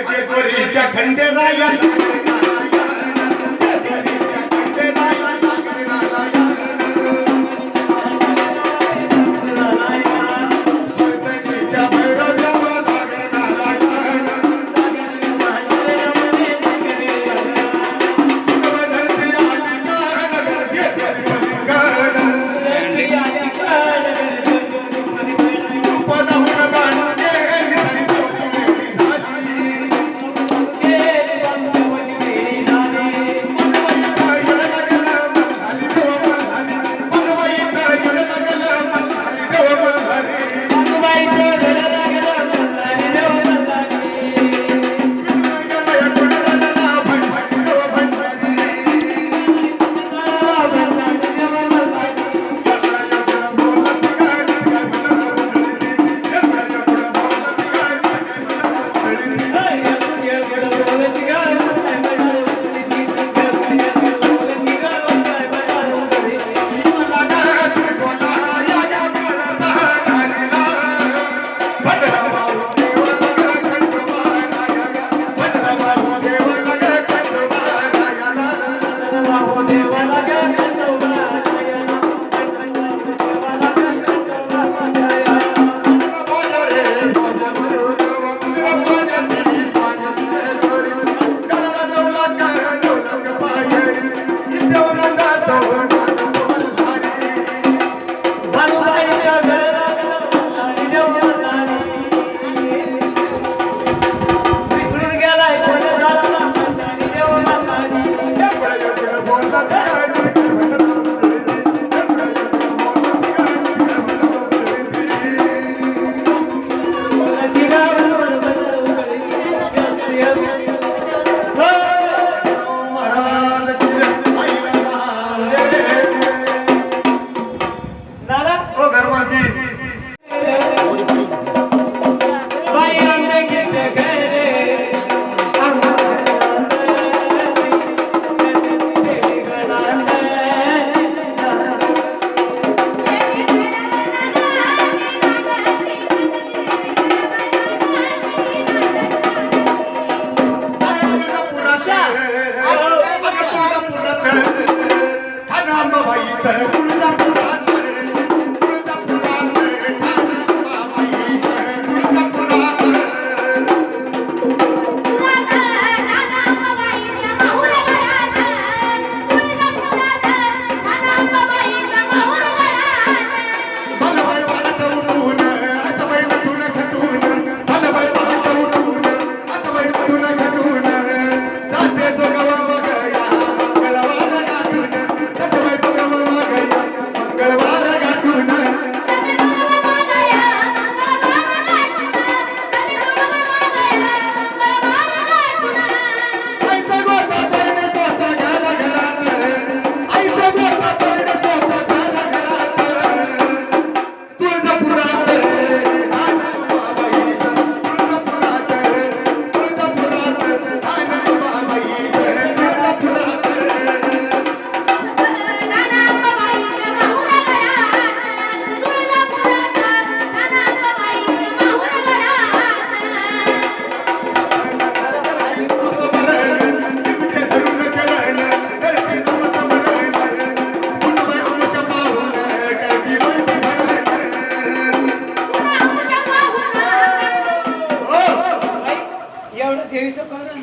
कागदेश्वरीच्या खंडेरायाची.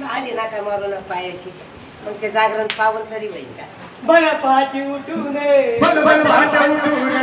करू पायाची? मग ते जागरण पावन तरी होईल का? बया पाठी उठून बल बल भाट्या उठून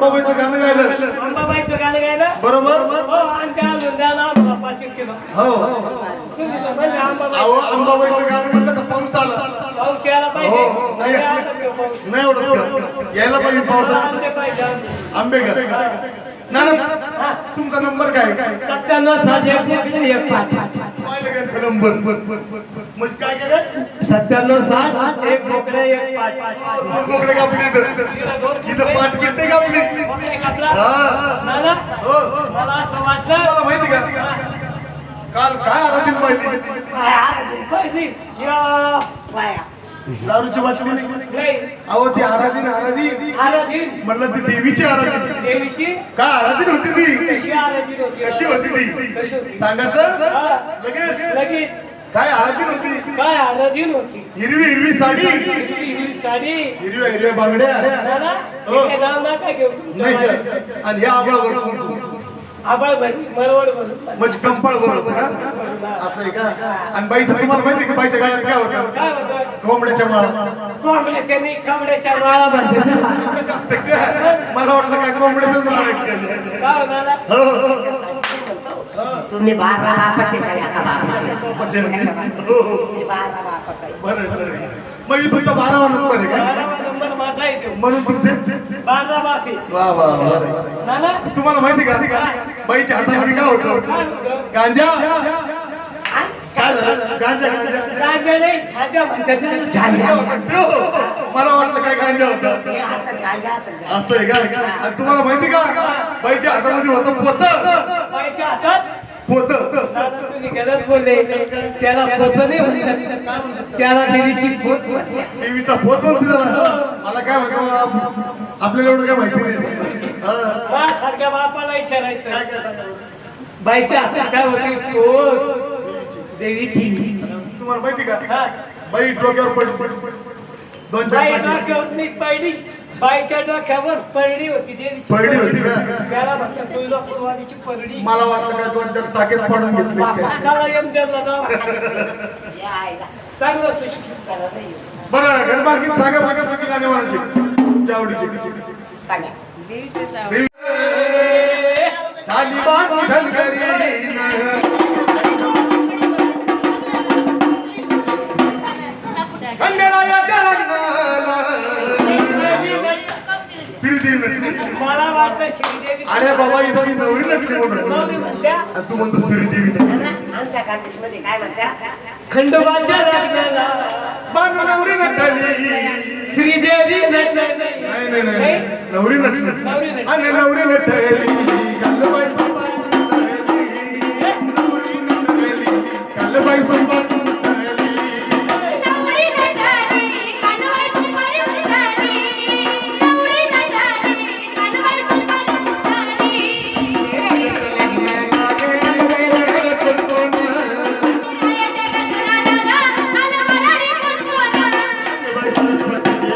अंबाबाईचं गाणं गायलं. अंबाबाईचं गाणं गायलं? बरोबर? हो आणि त्या नंद्याला आम्हाला पाचशे किलो. हो. तर अंबाबाई अहो अंबाबाईचं गाणं म्हणलं का पाऊस आला. पाऊस यायला पाहिजे. हो, हो. नाही तर पाऊस. का? यायला पाहिजे पावसाळा. आंबे. पाहिजे ना ना तुमचा नंबर काय? काय सत्त्याण्णव सात एक एक एक पाच. पाहिलं का नंबर म्हणजे काय काय सत्त्याण्णव सात एक बोकडे एक पाच. दोन बोकडे कापले इथं पाठ किती कापली. हा. हो. मला तुम्हाला माहिती का? काल काय आराधीन पाहिजे दारूची बाटली नाही. अहो ती आराधीन आराधी. आराधीन. म्हणलं ती देवीची आराधीन. देवीची? काय आराधीन होती ती? कशी आराधीन होती? कशी होती कशी ती होती? सांगायचं? हा. लगेच. लगेच. काय आराधीन होती? काय आराधीन होती? हिरवी हिरवी साडी. हिरवी हिरवी साडी. हिरव्या हिरव्या बांगड्या. हो. का? आणि हे आबळ आबाळ म्हणजे कंपाळ बरोबर का? असं आहे का? आणि बाईचं तुम्हाला माहिती का बाईच्या गाड्यात काय होतं? कोंबड्याच्या माळा. कोंबड्याच्या नाही कमड्याच्या माळा मला वाटलं काय कोंबड्याचं माळ हो, हो, हो. तुम्ही बारा बापाचे बारा. बरं मग हे तुमचा बारावा नंबर आहे का? बारावा नंबर माझा येतो म्हणून तुमचे बारा बाकी वा वा बरं. नाना? तुम्हाला माहिती का? बाईच्या हातामध्ये काय होतं? गांजा? काय झालं? गांजा गांजा. राजा नाही छाजा म्हणतात ना. गांजा. मला वाटलं काय गांजा होता. असं आहे का? तुम्हाला माहिती का? बाईच्या हातामध्ये होतं पोत. बाईच्या हातात? गलत बोलले त्याला पोत नाही म्हणतात. त्याला देवीची पोत म्हणतात. देवीचा पोत म्हणते त्याला. मला काय म्हणतो आपल्याला एवढं काय माहिती नाही. सारख्या बापाला विचारायचं? बाईच्या हातात काय होती? पोत देवीची तुम्हाला माहिती का. बाई डोक्यावर पडली. दोन चार पाच डोक्यावर परडी होती देवीची पडली होती का? त्याला म्हणतात तुळजापूरवाडीची परडी मला वाटलं काय दोन चार टाकेच पाडून घेतले काय. बापाला एम जन्म नाव आईला. चांगलं सुशिक्षित करा नाही बरं गणबागीत सांगा बघा तुझी गाणी म्हणायची जावडीची सांगा. झाली धनगरी श्रीदेवी अरे बाबा इथं नवरी नटली नवरी म्हणून म्हणत्या आणि तू म्हणतो श्रीदेवी. आमच्या मध्ये काय म्हणत्या? खंडोबाच्या लग्नाला नवरी नटली. श्रीदेवी नटली. नाही नाही नाही नवरी नटली. नवरी नटली. आणि नवरी नटली. गल्लबाई संपादली. Thank you.